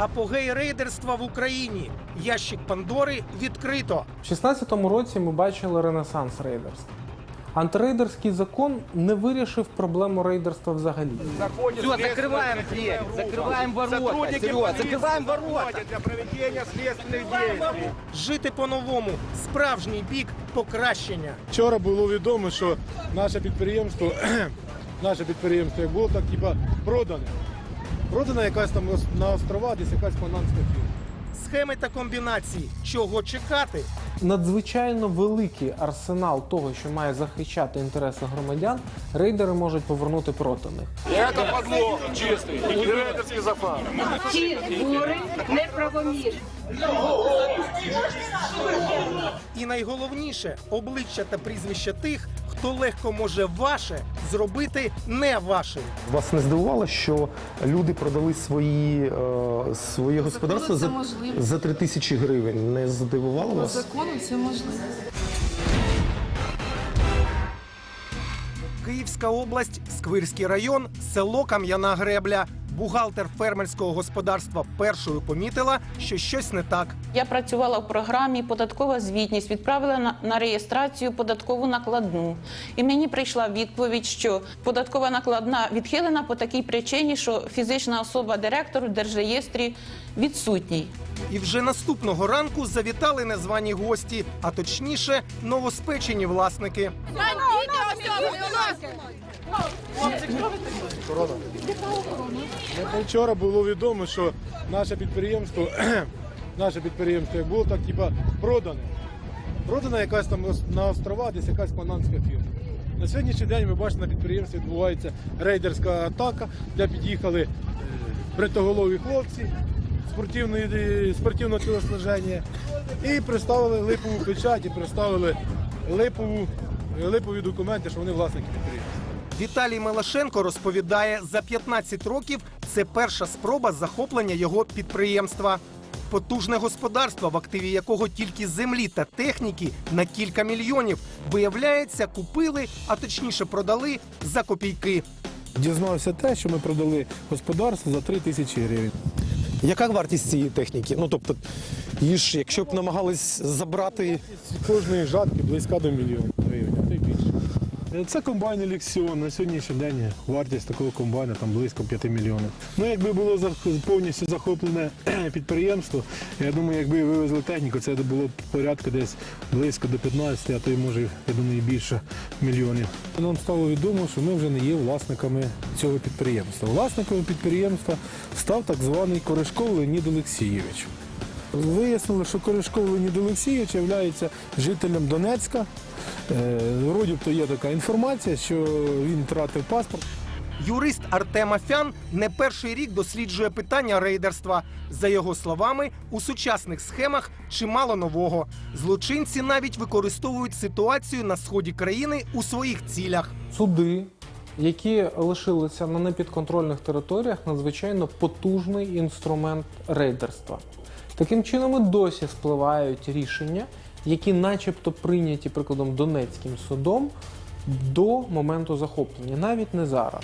Апогей рейдерства в Україні. Ящик Пандори відкрито. В 16-му році ми бачили ренесанс рейдерства. Антирейдерський закон не вирішив проблему рейдерства взагалі. Все, закрываем дверь, закрываем ворота. Серега, закрываем ворота. для проведения следственных действий. Жити по-новому. Справжній бік покращення. Вчора було відомо, що наше підприємство, наше підприємство як було так, типа продане. Продана якась там на острова, десь якась панамська фірма. Схеми та комбінації. Чого чекати? Надзвичайно великий арсенал того, що має захищати інтереси громадян, рейдери можуть повернути проти них. Это подлог чистый. И рейдерский зафар. Ці збори неправомірні. І найголовніше обличчя та прізвища тих, хто легко може ваше зробити не вашим. Вас не здивувало, що люди продали свої, е, своє господарство за, можливо. за 3 тисячі гривень? Не здивувало По вас? закону це можливо. Київська область, Сквирський район, село Кам'яна Гребля. Бухгалтер фермерського господарства першою помітила, що щось не так. Я працювала в програмі Податкова звітність, відправила на, на реєстрацію податкову накладну. І мені прийшла відповідь, що податкова накладна відхилена по такій причині, що фізична особа директору держреєстрі відсутній. І вже наступного ранку завітали незвані гості, а точніше, новоспечені власники. Вчора було відомо, що наше підприємство, наше підприємство як було так, типа продане. Продана якась там на острова, десь якась панамська фірма. На сьогоднішній день ви бачите, на підприємстві відбувається рейдерська атака, де під'їхали е, бритоголові хлопці спортивного тілоснаження і представили липову печать, і представили липову, липові документи, що вони власники підприємства. Віталій Мелашенко розповідає, за 15 років це перша спроба захоплення його підприємства. Потужне господарство, в активі якого тільки землі та техніки на кілька мільйонів, виявляється, купили, а точніше продали за копійки. Дізнався те, що ми продали господарство за 3 тисячі гривень. Яка вартість цієї техніки? Ну тобто, її ж, якщо б намагались забрати, Кожної жатки близька до мільйона гривень, а то й більше. Це комбайн Еліксіон. На сьогоднішній день вартість такого комбайна там близько 5 мільйонів. Ну, якби було повністю захоплене підприємство, я думаю, якби вивезли техніку, це було б порядку десь близько до 15, а то й може, я думаю, і більше мільйонів. Нам стало відомо, що ми вже не є власниками цього підприємства. Власником підприємства став так званий Корешков Леонід Олексійович. Вияснили, що Корешков Леонід Олексійович є жителем Донецька. Е, Вроді б то є така інформація, що він втратив паспорт. Юрист Артем Афян не перший рік досліджує питання рейдерства. За його словами, у сучасних схемах чимало нового. Злочинці навіть використовують ситуацію на сході країни у своїх цілях. Суди, які лишилися на непідконтрольних територіях, надзвичайно потужний інструмент рейдерства. Таким чином, і досі спливають рішення, які, начебто, прийняті прикладом Донецьким судом до моменту захоплення, навіть не зараз.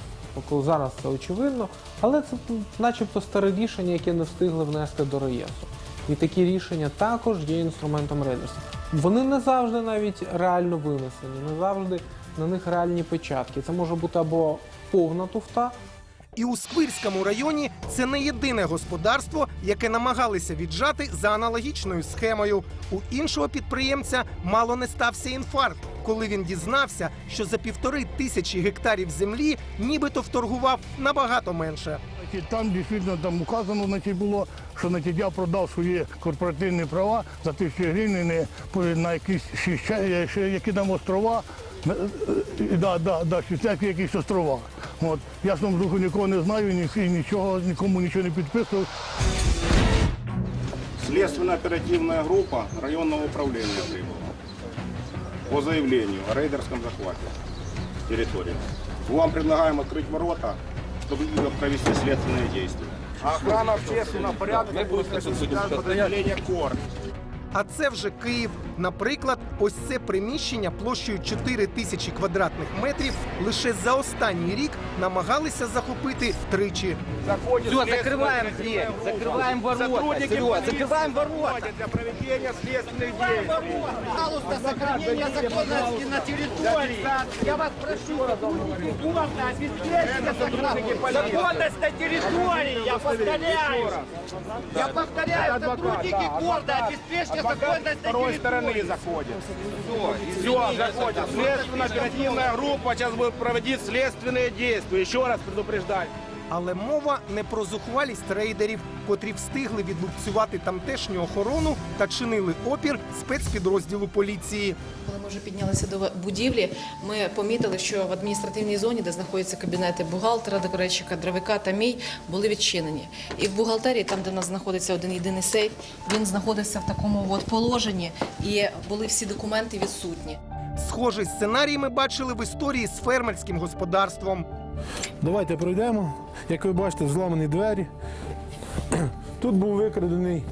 Коли зараз це очевидно, але це начебто старе рішення, яке не встигли внести до реєстру. І такі рішення також є інструментом рейдерства. Вони не завжди навіть реально винесені, не завжди на них реальні печатки. Це може бути або повна туфта, І у Сквирському районі це не єдине господарство, яке намагалися віджати за аналогічною схемою. У іншого підприємця мало не стався інфаркт, коли він дізнався, що за півтори тисячі гектарів землі нібито вторгував набагато менше. Там дійсно там указано значить, було, що значить, я продав свої корпоративні права за тисячі гривень на якісь які там острова. на- е, Да, да, да, якісь острова. От. Я в тому духу нікого не знаю, ні, і нічого, нікому нічого не підписував. Следственно-оперативная группа районного управления прибыла по заявлению о рейдерском захвате территории. Вам предлагаем открыть ворота, чтобы провести следственные действия. Охрана общественного порядка будет осуществлять подразделение КОР. А це вже Київ. Наприклад, ось це приміщення площею 4 тисячі квадратних метрів лише за останній рік намагалися захопити тричі. Заходит Все, следственный закрываем отдел. дверь, закрываем ворота. Сотрудники Серега, полиции закрываем ворота. заходят для проведения следственных действий. Пожалуйста, сохранение законности на территории. Я вас прошу, сотрудники ГОРДа, обеспечьте законность на территории. Я повторяю. Я повторяю, сотрудники ГОРДа, обеспечьте законность на второй стороны заходит. Все, заходит. Следственная оперативная группа сейчас будет проводить следственные действия. Еще раз предупреждаю. Але мова не про зухвалість рейдерів, котрі встигли відлупцювати тамтешню охорону та чинили опір спецпідрозділу поліції. Коли ми вже піднялися до будівлі, ми помітили, що в адміністративній зоні, де знаходяться кабінети бухгалтера, декоратчика, дровика та мій, були відчинені. І в бухгалтерії, там, де в нас знаходиться один єдиний сейф, він знаходився в такому от положенні, і були всі документи відсутні. Схожий сценарій ми бачили в історії з фермерським господарством. Давайте пройдемо. Як ви бачите, зламані двері. Тут був викрадений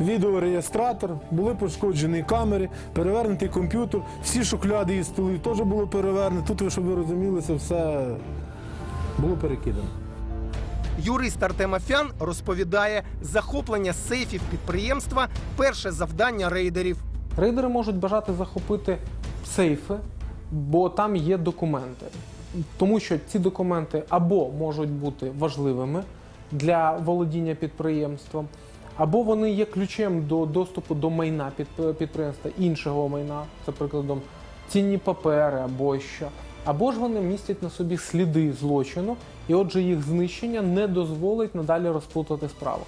відеореєстратор, були пошкоджені камери, перевернутий комп'ютер, всі шухляди і столи теж було перевернено. Тут, щоб ви розуміли, це все було перекидано. Юрист Артем Афян розповідає, захоплення сейфів підприємства перше завдання рейдерів. Рейдери можуть бажати захопити сейфи, бо там є документи. Тому що ці документи або можуть бути важливими для володіння підприємством, або вони є ключем до доступу до майна підп- підприємства, іншого майна, це прикладом цінні папери або що. Або ж вони містять на собі сліди злочину, і отже їх знищення не дозволить надалі розплутати справу.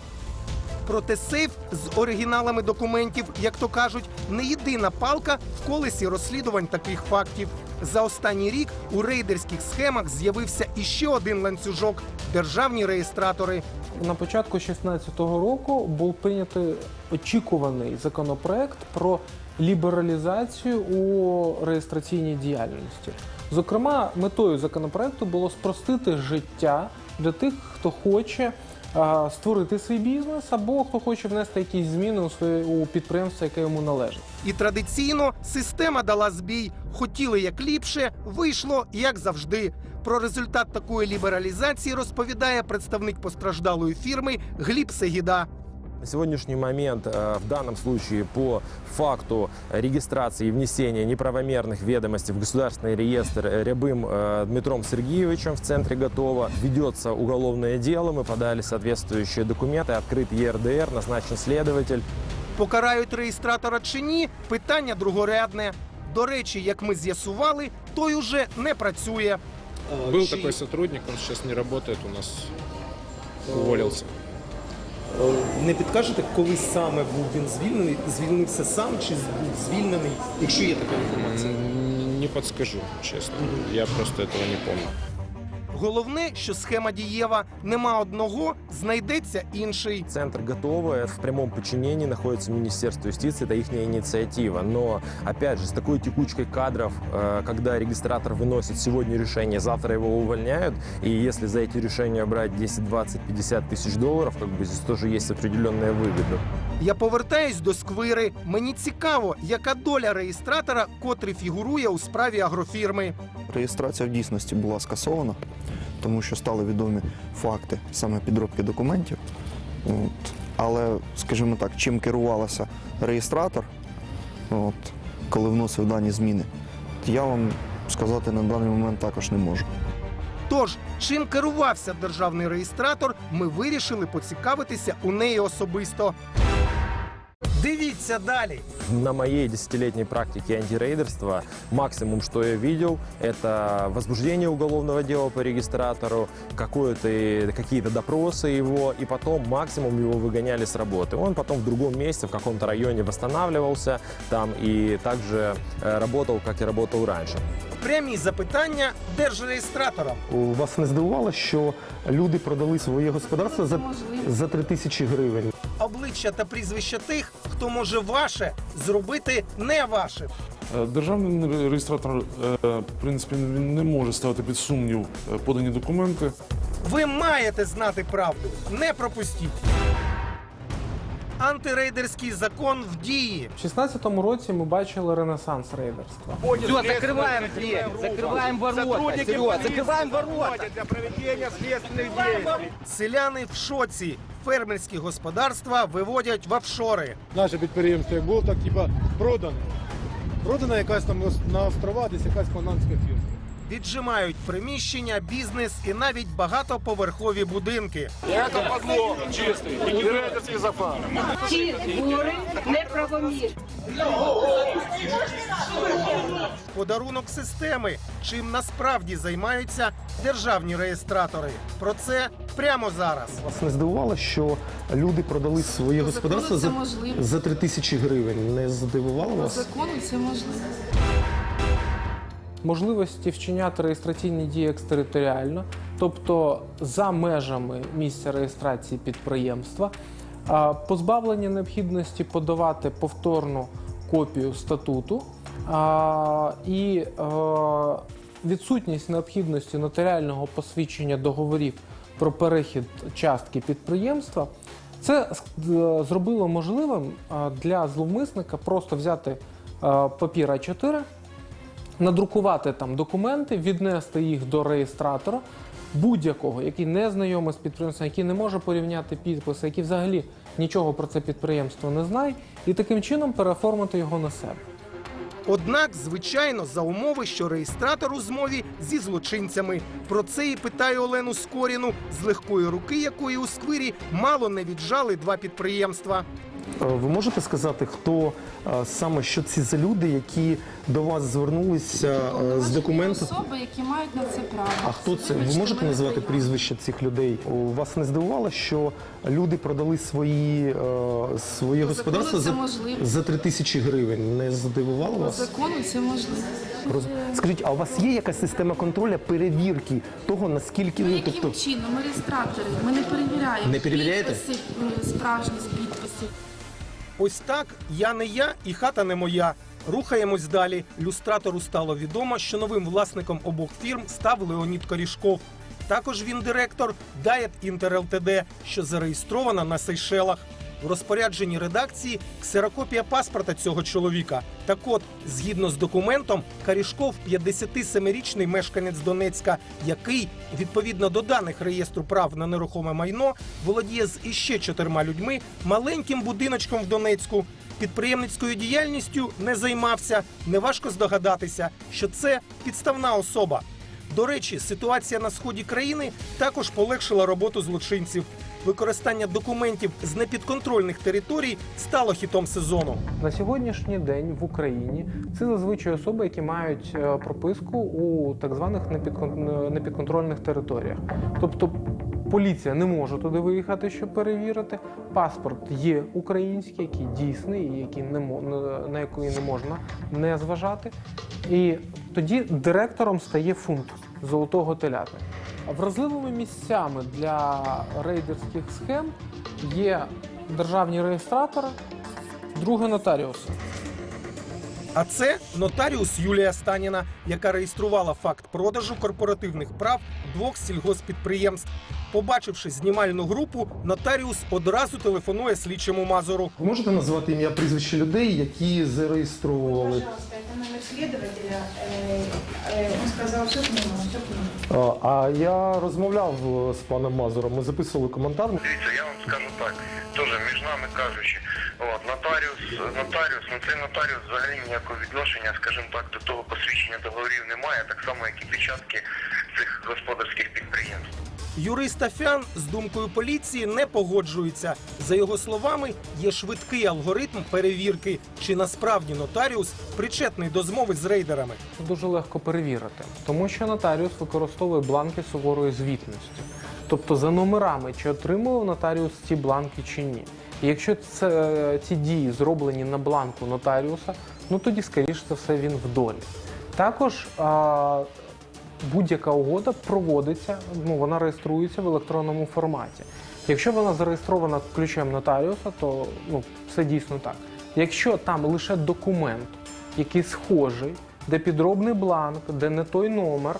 Проте сейф з оригіналами документів, як то кажуть, не єдина палка в колесі розслідувань таких фактів. За останній рік у рейдерських схемах з'явився іще один ланцюжок державні реєстратори. На початку 2016 року був прийнятий очікуваний законопроект про лібералізацію у реєстраційній діяльності. Зокрема, метою законопроекту було спростити життя для тих, хто хоче створити свій бізнес, або хто хоче внести якісь зміни у своє у підприємство, яке йому належить. І традиційно система дала збій. Хотіли як ліпше, вийшло як завжди. Про результат такої лібералізації розповідає представник постраждалої фірми Гліб Сегіда. На сегодняшний момент э, в данном случае по факту регистрации и внесения неправомерных ведомостей в государственный реестр э, Рябым э, Дмитром Сергеевичем в центре готово. Ведется уголовное дело, мы подали соответствующие документы, открыт ЕРДР, назначен следователь. Покарають реєстратора чи ні, питання другорядне. До речі, як ми з'ясували, той уже не працює. Был такой сотрудник, он сейчас не работает у нас, уволился. Не підкажете, коли саме був він звільнений? Звільнився сам чи був звільнений, якщо є така інформація? Не підскажу, чесно. Я просто цього не помню. Головне, що схема дієва нема одного, знайдеться інший. Центр готовы, в прямом подчинении находится Министерство юстиции, это их инициатива. Но, опять же, с такой текучкой кадров, э, когда регистратор выносит сегодня решение, завтра его увольняют, и если за эти решения брать 10, 20, 50 тысяч долларов, как бы здесь тоже есть определенная выгода. Я повертаюсь до сквири. Мені цікаво, яка доля реєстратора, котрий фігурує у справі агрофірми. Реєстрація в дійсності була скасована, тому що стали відомі факти саме підробки документів. От. Але, скажімо так, чим керувалася реєстратор, от, коли вносив дані зміни, я вам сказати на даний момент також не можу. Тож, чим керувався державний реєстратор, ми вирішили поцікавитися у неї особисто. Дивіться далі. На моей десятилетней практике антирейдерства максимум, что я видел, это возбуждение уголовного дела по регистратору, какое-то, какие-то допросы его, и потом максимум его выгоняли с работы. Он потом в другом месте, в каком-то районе восстанавливался там и также э, работал, как и работал раньше. Прямі запитання держреєстраторам. У вас не здивувало, що люди продали своє господарство за, за 3 тисячі гривень? Обличчя та прізвища тих, хто може ваше зробити не вашим. Е, Державний реєстратор, е, в принципі, не може ставити під сумнів е, подані документи. Ви маєте знати правду. Не пропустіть антирейдерський закон в дії. В 16-му році ми бачили ренесанс рейдерства. Все, закрываем дверь, закрываем ворота. Серега, закрываем ворота. Для проведения следственных действий. Селяни в шоці. Фермерські господарства виводять в офшори. Наше підприємство як було, так типа продане. Продана якась там на острова, десь якась панамська фірма. Віджимають приміщення, бізнес і навіть багатоповерхові будинки. Чистий Ці збори неправомірні. Подарунок системи, чим насправді займаються державні реєстратори. Про це прямо зараз. Вас не здивувало, що люди продали своє господарство за, за 3 тисячі гривень? Не здивувало вас? закону це можливо. Можливості вчиняти реєстраційні дії екстериторіально, тобто за межами місця реєстрації підприємства, позбавлення необхідності подавати повторну копію статуту і відсутність необхідності нотаріального посвідчення договорів про перехід частки підприємства. Це е, зробило можливим для зловмисника просто взяти папір А4, надрукувати там документи, віднести їх до реєстратора будь-якого, який не знайомий з підприємством, який не може порівняти підписи, який взагалі нічого про це підприємство не знає, і таким чином переоформити його на себе. Однак, звичайно, за умови, що реєстратор у змові зі злочинцями. Про це і питає Олену Скоріну, з легкої руки якої у сквирі мало не віджали два підприємства. Е, Ви можете сказати, хто е, саме що ці за люди, які до вас звернулися е, з документом? Особи, які мають на це право. А хто це? Ви можете назвати прізвище цих людей? У вас не здивувало, що люди продали свої, е, своє господарство це за, можливо. за 3 тисячі гривень? Не здивувало вас? закону це можливо. Роз- Скажіть, а у вас є якась система контролю перевірки того, наскільки ну, тобто чином? Ми реєстратори, ми не перевіряємо. Не перевіряєте? Підписи, е, справжні підписів. Ось так я не я і хата не моя. Рухаємось далі. Люстратору стало відомо, що новим власником обох фірм став Леонід Корішков. Також він директор Diet Inter Ltd, що зареєстрована на Сейшелах. В розпорядженні редакції ксерокопія паспорта цього чоловіка. Так от, згідно з документом, Карішков 57-річний мешканець Донецька, який, відповідно до даних реєстру прав на нерухоме майно, володіє з іще чотирма людьми маленьким будиночком в Донецьку. Підприємницькою діяльністю не займався. Неважко здогадатися, що це підставна особа. До речі, ситуація на сході країни також полегшила роботу злочинців. Використання документів з непідконтрольних територій стало хітом сезону. На сьогоднішній день в Україні це зазвичай особи, які мають е, прописку у так званих непідконтрольних територіях. Тобто поліція не може туди виїхати, щоб перевірити. Паспорт є український, який дійсний, і який не на- який не можна не зважати. І тоді директором стає фунт золотого телята. Вразливими місцями для рейдерських схем є державні реєстратори, друге нотаріуси. А це нотаріус Юлія Станіна, яка реєструвала факт продажу корпоративних прав двох сільгоспідприємств. Побачивши знімальну групу, нотаріус одразу телефонує слідчому Мазуру. ви можете назвати ім'я прізвище людей, які зареєстровували? Пожалуйста, это номер следователя. Э, э, Он сказал, все к нему, все к нему. А, а я розмовляв е, з паном Мазуром. Ми записували коментар. Дивіться, я вам скажу так, теж між нами кажучи, от, нотаріус, нотаріус, ну цей нотаріус взагалі ніякого відношення, скажімо так, до того посвідчення договорів немає, так само, як і печатки цих господарських підприємств. Юрист Афян з думкою поліції не погоджується. За його словами, є швидкий алгоритм перевірки, чи насправді нотаріус причетний до змови з рейдерами. Дуже легко перевірити, тому що нотаріус використовує бланки суворої звітності. Тобто за номерами, чи отримував нотаріус ці бланки чи ні. Якщо це, ці дії зроблені на бланку нотаріуса, ну тоді, скоріш за все, він в долі. Також будь-яка угода проводиться, ну вона реєструється в електронному форматі. Якщо вона зареєстрована ключем нотаріуса, то ну, все дійсно так. Якщо там лише документ, який схожий, де підробний бланк, де не той номер,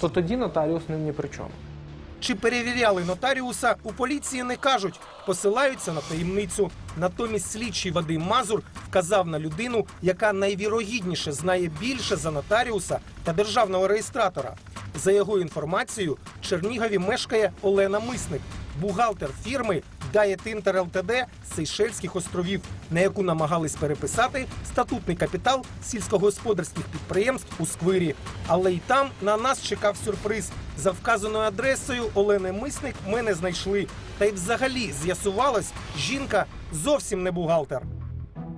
то тоді нотаріус ним ні при чому. Чи перевіряли нотаріуса, у поліції не кажуть, посилаються на таємницю. Натомість слідчий Вадим Мазур вказав на людину, яка найвірогідніше знає більше за нотаріуса та державного реєстратора. За його інформацією, Чернігові мешкає Олена Мисник, бухгалтер фірми Inter Ltd з Сейшельських островів, на яку намагались переписати статутний капітал сільськогосподарських підприємств у Сквирі. Але й там на нас чекав сюрприз. За вказаною адресою Олени Мисник ми не знайшли. Та й взагалі з'ясувалось, жінка зовсім не бухгалтер.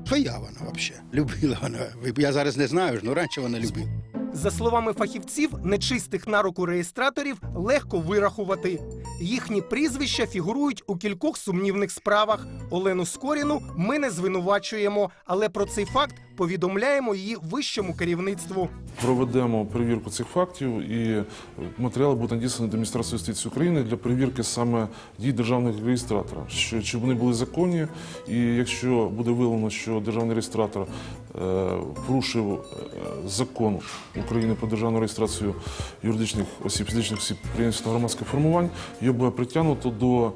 Що я вона взагалі? Любила вона. Я зараз не знаю, але раніше вона любила. За словами фахівців, нечистих на руку реєстраторів легко вирахувати. Їхні прізвища фігурують у кількох сумнівних справах. Олену Скоріну ми не звинувачуємо, але про цей факт повідомляємо її вищому керівництву. Проведемо перевірку цих фактів і матеріали будуть надіслані до Міністерства юстиції України для перевірки саме дій державних реєстратора, що чи вони були законні, і якщо буде виявлено, що державний реєстратор е, порушив е, закон України про державну реєстрацію юридичних осіб, фізичних осіб підприємств та громадських формувань, його буде притягнуто до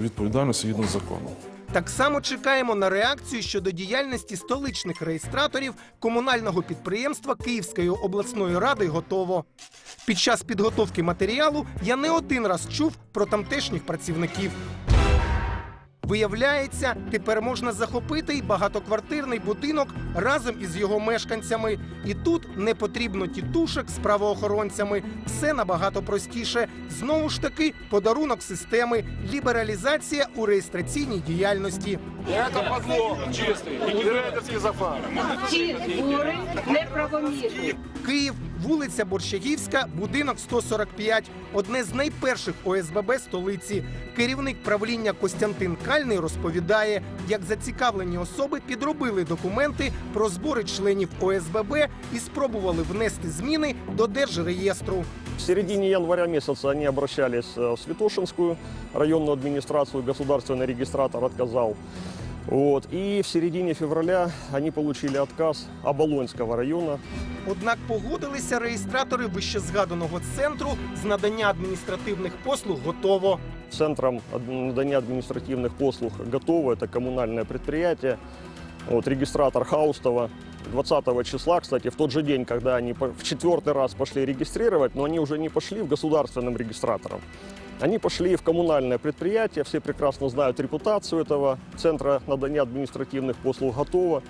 відповідальності згідно з законом. Так само чекаємо на реакцію щодо діяльності столичних реєстраторів комунального підприємства Київської обласної ради готово. Під час підготовки матеріалу я не один раз чув про тамтешніх працівників. Виявляється, тепер можна захопити й багатоквартирний будинок разом із його мешканцями. І тут не потрібно тітушек з правоохоронцями. Все набагато простіше. Знову ж таки, подарунок системи, лібералізація у реєстраційній діяльності. Это подлог чистый. И не зафар. Ці збори неправомірні. Київ, вулиця Борщагівська, будинок 145. Одне з найперших ОСББ столиці. Керівник правління Костянтин Кальний розповідає, як зацікавлені особи підробили документи про збори членів ОСББ і спробували внести зміни до держреєстру. В середине января месяца они обращались э, в Святошинскую районную администрацию, государственный регистратор отказал. Вот. И в середине февраля они получили отказ Оболонского района. Однак погодилися реєстратори вищезгаданого центру з надання адміністративних послуг готово. Центром ад- надания административных послуг «Готово» – это коммунальное предприятие. Вот, регистратор Хаустова 20 числа, кстати, в тот же день, когда они по- в четвертый раз пошли регистрировать, но они уже не пошли в государственным регистратором. Они пошли в коммунальное предприятие, все прекрасно знают репутацию этого центра надания административных послуг «Готово».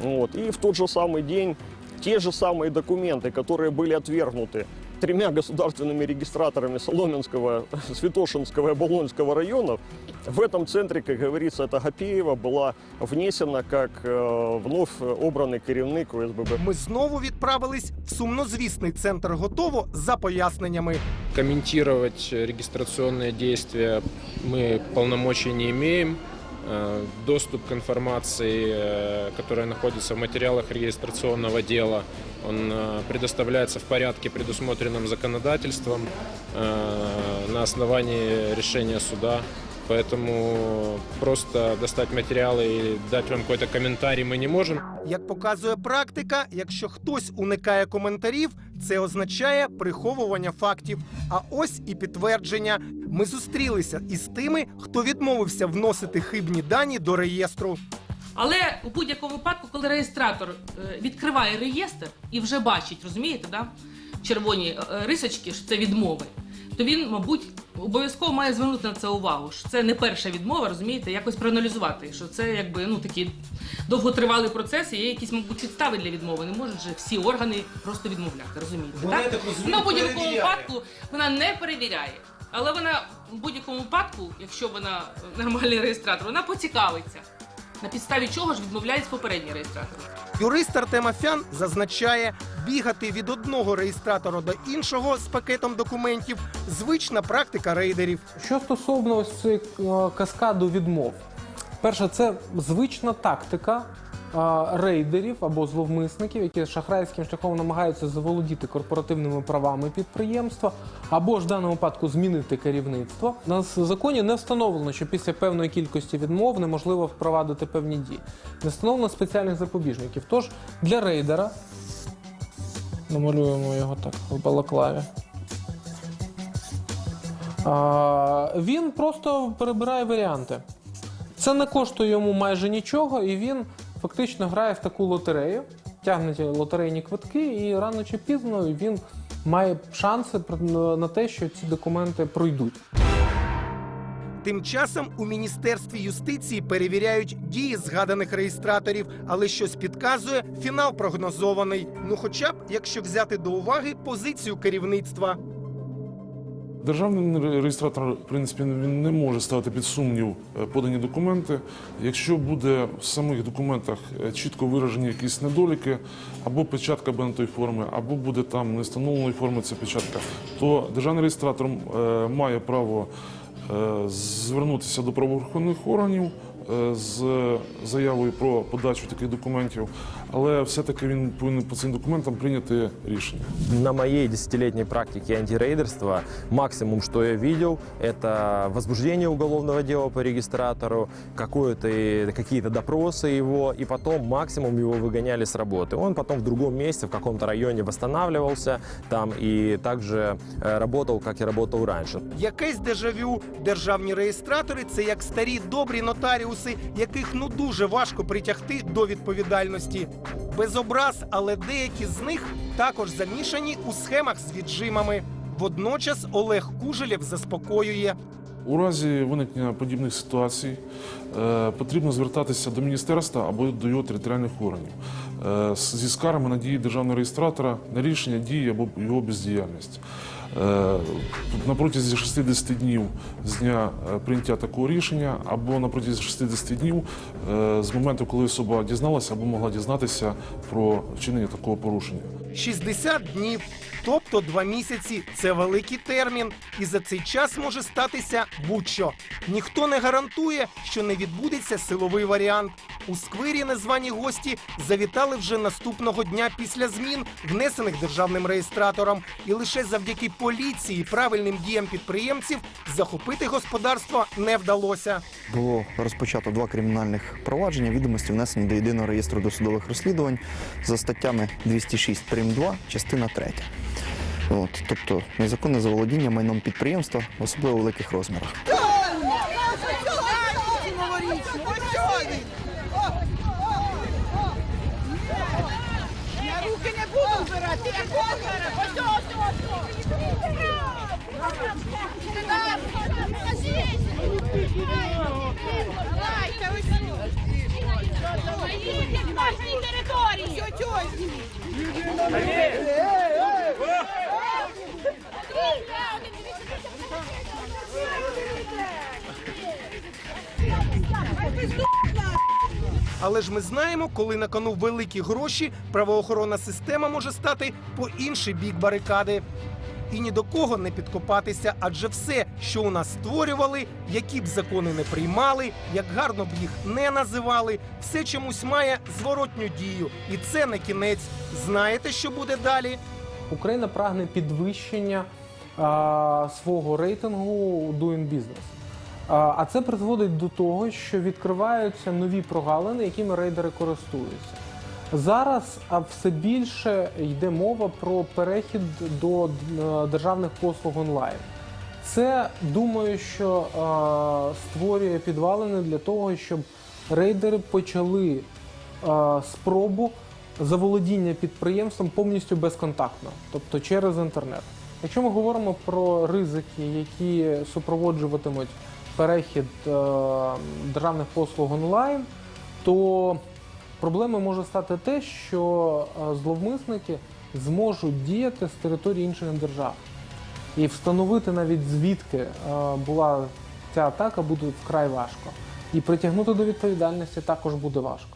Вот. И в тот же самый день те же самые документы, которые были отвергнуты тремя государственными регистраторами Соломенского, Святошинского и Оболонского районов, в этом центре, как говорится, это Гапеева была внесена как э, вновь обранный керівник ОСББ. Ми знову відправились в сумнозвісний центр готово за поясненнями. Комментировать регистрационные действия мы полномочий не имеем. Э, Доступ к информации, э, которая находится в материалах регистрационного дела, он э, предоставляется в порядке, предусмотренном законодательством, э, на основании решения суда. Поэтому просто достать материалы и дать вам какой-то комментарий мы не можем. Як показує практика, якщо хтось уникає коментарів, це означає приховування фактів. А ось і підтвердження. Ми зустрілися із тими, хто відмовився вносити хибні дані до реєстру. Але у будь-якому випадку, коли реєстратор е, відкриває реєстр і вже бачить, розумієте, да? червоні е, рисочки, що це відмови, то він, мабуть, обов'язково має звернути на це увагу. Що це не перша відмова, розумієте, якось проаналізувати, що це якби ну такі довготривалий процес, і є якісь, мабуть, підстави для відмови. Не можуть же всі органи просто відмовляти, розумієте? Вона, так? я так розумію, Ну, будь-якому перевіряє. випадку вона не перевіряє. Але вона в будь-якому випадку, якщо вона нормальний реєстратор, вона поцікавиться. На підставі чого ж відмовляється попередній реєстратор? Юрист Артем Афян зазначає, бігати від одного реєстратора до іншого з пакетом документів звична практика рейдерів. Що стосовно ось цієї е, каскаду відмов, перше, це звична тактика рейдерів або зловмисників, які шахрайським шляхом намагаються заволодіти корпоративними правами підприємства, або ж в даному випадку змінити керівництво. В законі не встановлено, що після певної кількості відмов неможливо впровадити певні дії. Не встановлено спеціальних запобіжників. Тож для рейдера намалюємо його так в балаклаві. А, він просто перебирає варіанти. Це не коштує йому майже нічого, і він фактично грає в таку лотерею, тягне лотерейні квитки, і рано чи пізно він має шанси на те, що ці документи пройдуть. Тим часом у міністерстві юстиції перевіряють дії згаданих реєстраторів, але щось підказує, фінал прогнозований. Ну, хоча б якщо взяти до уваги позицію керівництва. Державний реєстратор, в принципі, він не може ставити під сумнів е, подані документи. Якщо буде в самих документах е, чітко виражені якісь недоліки, або печатка бентої форми, або буде там не встановленої форми ця печатка, то державний реєстратор е, має право звернутися до правоохоронних органів з заявою про подачу таких документів, але все-таки він повинен по цим документам прийняти рішення. На моей десятилетней практике антирейдерства максимум, что я видел, это возбуждение уголовного дела по регистратору, какое-то, какие-то допросы его, и потом максимум его выгоняли с работы. Он потом в другом месте, в каком-то районе восстанавливался там и также э, работал, как и работал раньше. Якесь дежавю. Державні реєстратори це як старі добрі нотаріуси, яких ну дуже важко притягти до відповідальності. Без образ, але деякі з них також замішані у схемах з віджимами. Водночас Олег Кужелєв заспокоює. У разі виникнення подібних ситуацій потрібно звертатися до міністерства або до його територіальних органів е, зі скаргами на дії державного реєстратора на рішення дії або його бездіяльність. Е, на протязі 60 днів з дня е, прийняття такого рішення, або на протязі 60 днів е, з моменту, коли особа дізналася або могла дізнатися про вчинення такого порушення. 60 днів, тобто два місяці це великий термін, і за цей час може статися будь-що. Ніхто не гарантує, що не відбудеться силовий варіант. У сквирі незвані гості завітали вже наступного дня після змін, внесених державним реєстратором, і лише завдяки поліції і правильним діям підприємців захопити господарство не вдалося. Було розпочато два кримінальних провадження, відомості внесені до єдиного реєстру досудових розслідувань за статтями 206 прим. 2, частина 3. От, тобто незаконне заволодіння майном підприємства в особливо великих розмірах. Але ж ми знаємо, коли на кону великі гроші, правоохоронна система може стати по інший бік барикади. І ні до кого не підкопатися, адже все, що у нас створювали, які б закони не приймали, як гарно б їх не називали, все чомусь має зворотню дію. І це не кінець. Знаєте, що буде далі? Україна прагне підвищення а, свого рейтингу Doing Business. А, а це призводить до того, що відкриваються нові прогалини, якими рейдери користуються. Зараз все більше йде мова про перехід до е, державних послуг онлайн. Це думаю, що е, створює підвалини для того, щоб рейдери почали е, спробу заволодіння підприємством повністю безконтактно, тобто через інтернет. Якщо ми говоримо про ризики, які супроводжуватимуть перехід державних послуг онлайн, то проблемою може стати те, що е, зловмисники зможуть діяти з території інших держав. І встановити навіть звідки е, була ця атака буде вкрай важко. І притягнути до відповідальності також буде важко.